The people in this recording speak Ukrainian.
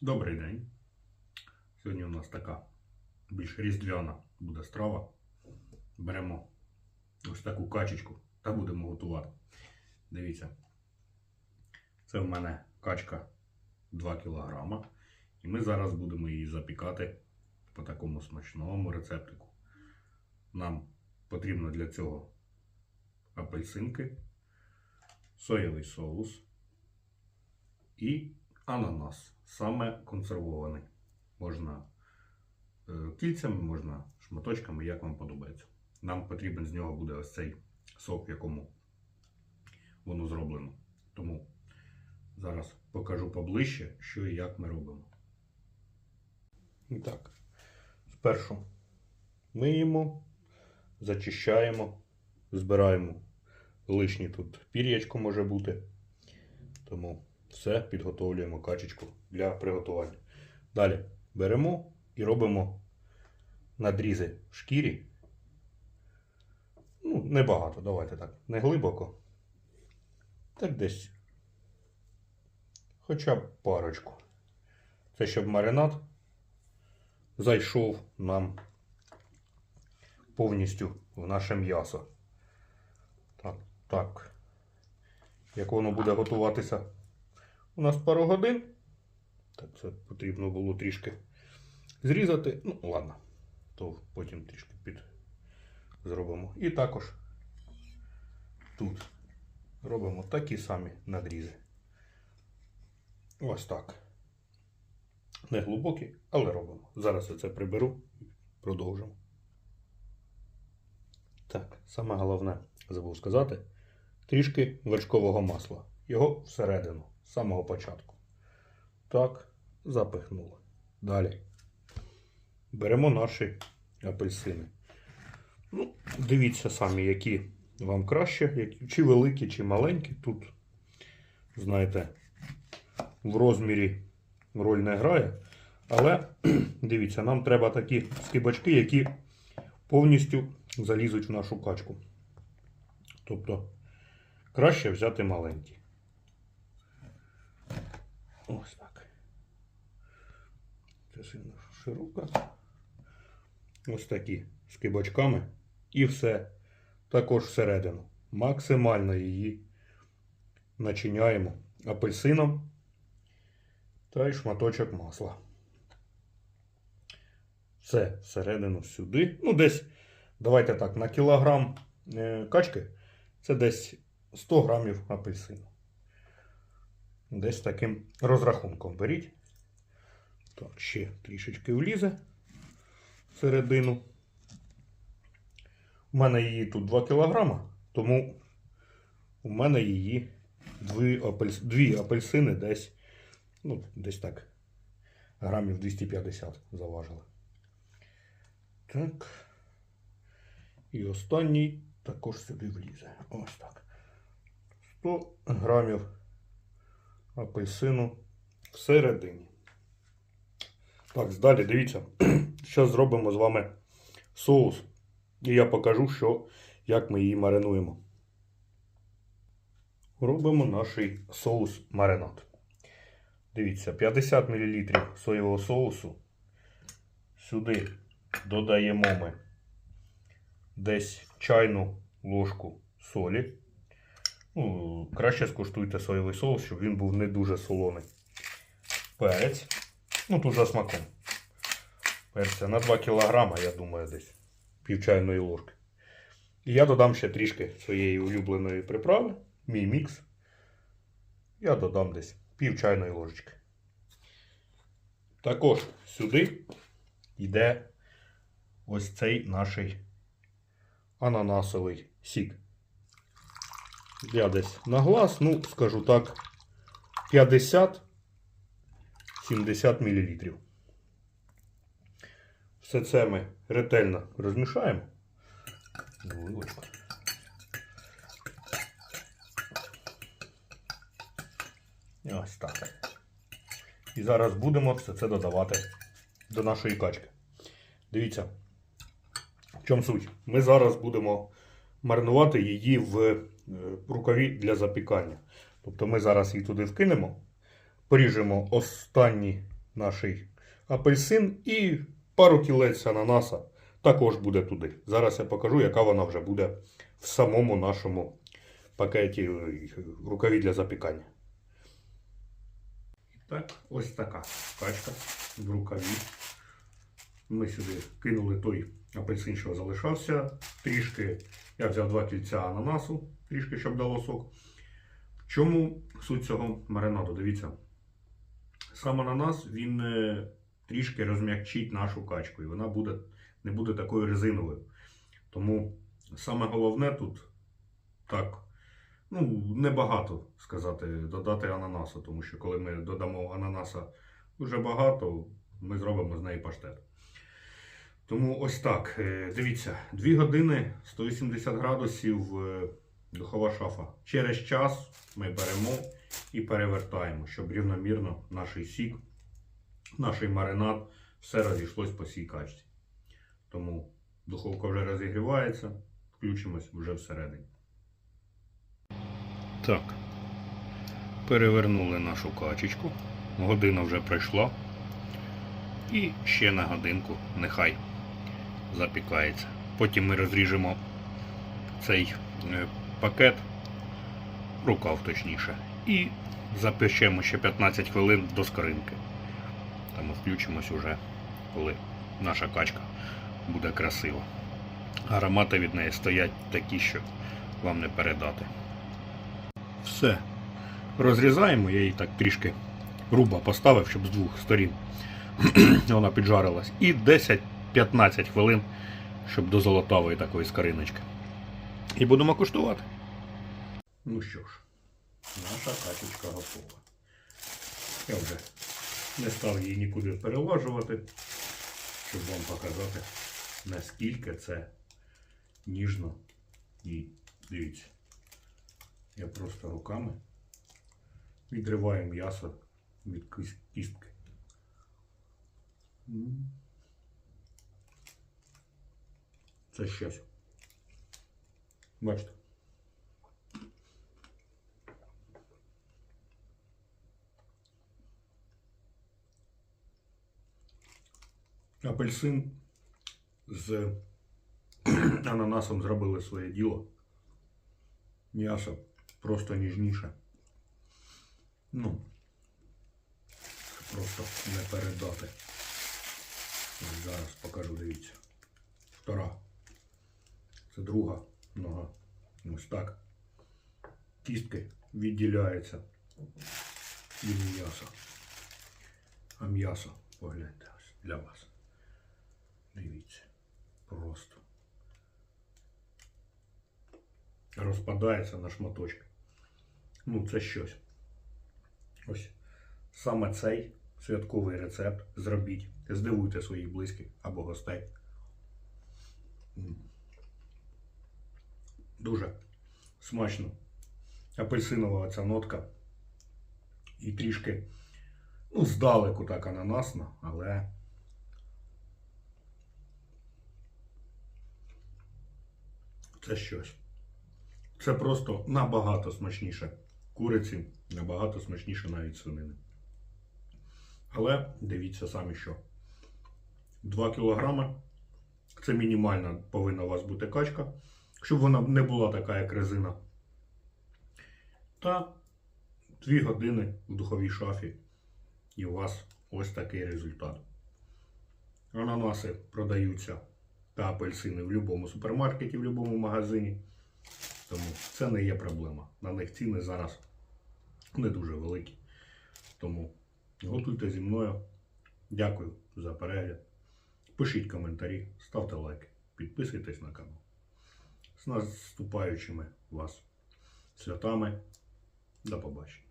Добрий день. Сьогодні у нас така більш різдвяна буде страва. Беремо ось таку качечку та будемо готувати. Дивіться. Це в мене качка 2 кг. І ми зараз будемо її запікати по такому смачному рецептику. Нам потрібно для цього апельсинки, соєвий соус і ананас, саме консервований. Можна е, кільцями, можна шматочками, як вам подобається. Нам потрібен з нього буде ось цей сок, в якому воно зроблено. Тому зараз покажу поближче, що і як ми робимо. І так, спершу миємо, зачищаємо, збираємо лишні тут пір'ячко може бути. Тому все підготовлюємо качечку для приготування. Далі беремо і робимо надрізи в шкірі. Ну, небагато, давайте так, не глибоко. Так десь. Хоча б парочку. Це щоб маринад зайшов нам повністю в наше м'ясо. Так, так. Як воно буде готуватися у нас пару годин. Так, це потрібно було трішки зрізати. Ну, ладно, то потім трішки під зробимо. І також тут робимо такі самі надрізи. Ось так. Не глибокі, але робимо. Зараз я це приберу і продовжимо. Так, саме головне, забув сказати, трішки вершкового масла. Його всередину, з самого початку. Так, запихнули. Далі. Беремо наші апельсини. Ну, дивіться самі, які вам краще, чи великі, чи маленькі. Тут, знаєте, в розмірі роль не грає. Але дивіться, нам треба такі скибочки, які повністю залізуть в нашу качку. Тобто краще взяти маленькі. Ось так. Це сильно широка. Ось такі з кибочками. І все. Також всередину. Максимально її начиняємо апельсином та й шматочок масла. Все всередину сюди. Ну, десь, давайте так, на кілограм е, качки це десь 100 грамів апельсину. Десь таким розрахунком беріть. Так, ще трішечки влізе всередину. У мене її тут 2 кг, тому у мене її дві, апельс... дві апельсини десь, ну, десь так, грамів 250 заважили. Так. І останній також сюди влізе. Ось так. 100 грамів апельсину всередині. Так, далі дивіться. Зараз зробимо з вами соус. І я покажу, що, як ми її маринуємо. Робимо наш соус маринад. Дивіться, 50 мл соєвого соусу. Сюди додаємо ми десь чайну ложку солі. Ну, краще скуштуйте соєвий соус, щоб він був не дуже солоний. Перець. Ну, тут за смаком. Перця на 2 кг, я думаю, десь пів чайної ложки. І я додам ще трішки своєї улюбленої приправи, мій мікс. Я додам десь пів чайної ложечки. Також сюди йде ось цей наш ананасовий сік. Я десь на глаз, ну, скажу так, 50-70 мл. Все це ми ретельно розмішаємо. Вилочку. Ось так. І зараз будемо все це додавати до нашої качки. Дивіться, в чому суть? Ми зараз будемо маринувати її в рукаві для запікання. Тобто ми зараз її туди вкинемо, поріжемо останні наш апельсин і пару кілець ананаса також буде туди. Зараз я покажу, яка вона вже буде в самому нашому пакеті е, рукаві для запікання. І так, ось така качка в рукаві. Ми сюди кинули той апельсин, що залишався. Трішки я взяв два кільця ананасу, трішки, щоб дало сок. В чому суть цього маринаду? Дивіться. Сам ананас він е, трішки розм'якчить нашу качку, і вона буде, не буде такою резиновою. Тому саме головне тут так, ну, небагато сказати, додати ананасу, тому що коли ми додамо ананаса дуже багато, ми зробимо з неї паштет. Тому ось так. е, Дивіться, 2 години 180 градусів е, духова шафа. Через час ми беремо і перевертаємо, щоб рівномірно наш сік, наш маринад, все розійшлось по всій качці. Тому духовка вже розігрівається, включимось вже всередині. Так. Перевернули нашу качечку. Година вже пройшла. І ще на годинку нехай запікається. Потім ми розріжемо цей е, пакет, рукав точніше, і запечемо ще 15 хвилин до скоринки. Тому включимось уже, коли наша качка буде красива. Аромати від неї стоять такі, що вам не передати. Все. Розрізаємо, я її так трішки грубо поставив, щоб з двох сторін вона піджарилась. І 10-15 хвилин, щоб до золотавої такої скориночки. І будемо куштувати. Ну що ж, наша качечка готова. Я вже не став її нікуди переложувати, щоб вам показати, наскільки це ніжно. І дивіться, я просто руками відриваю м'ясо від кістки. Це щось. Бачите? Апельсин з ананасом зробили своє діло. М'ясо просто ніжніше. Ну, просто не передати. Зараз покажу, дивіться. Втора. Це друга нога. Ось так. Кістки відділяються від м'яса. А м'ясо, погляньте, для вас. Дивіться. Просто. Розпадається на шматочки. Ну, це щось. Ось саме цей святковий рецепт зробіть. Здивуйте своїх близьких або гостей. Дуже смачно. Апельсинова ця нотка. І трішки, ну, здалеку так ананасна, але. Це щось. Це просто набагато смачніше куриці, набагато смачніше навіть свинини. Але дивіться самі що. 2 кілограми це мінімальна повинна у вас бути качка, щоб вона не була така, як резина. Та 2 години в духовій шафі. І у вас ось такий результат. Ананаси продаються та апельсини в будь-якому супермаркеті, в будь-якому магазині. Тому це не є проблема. На них ціни зараз не дуже великі. Тому готуйте зі мною. Дякую за перегляд. Пишіть коментарі, ставте лайки, підписуйтесь на канал. З наступаючими вас святами. До побачення.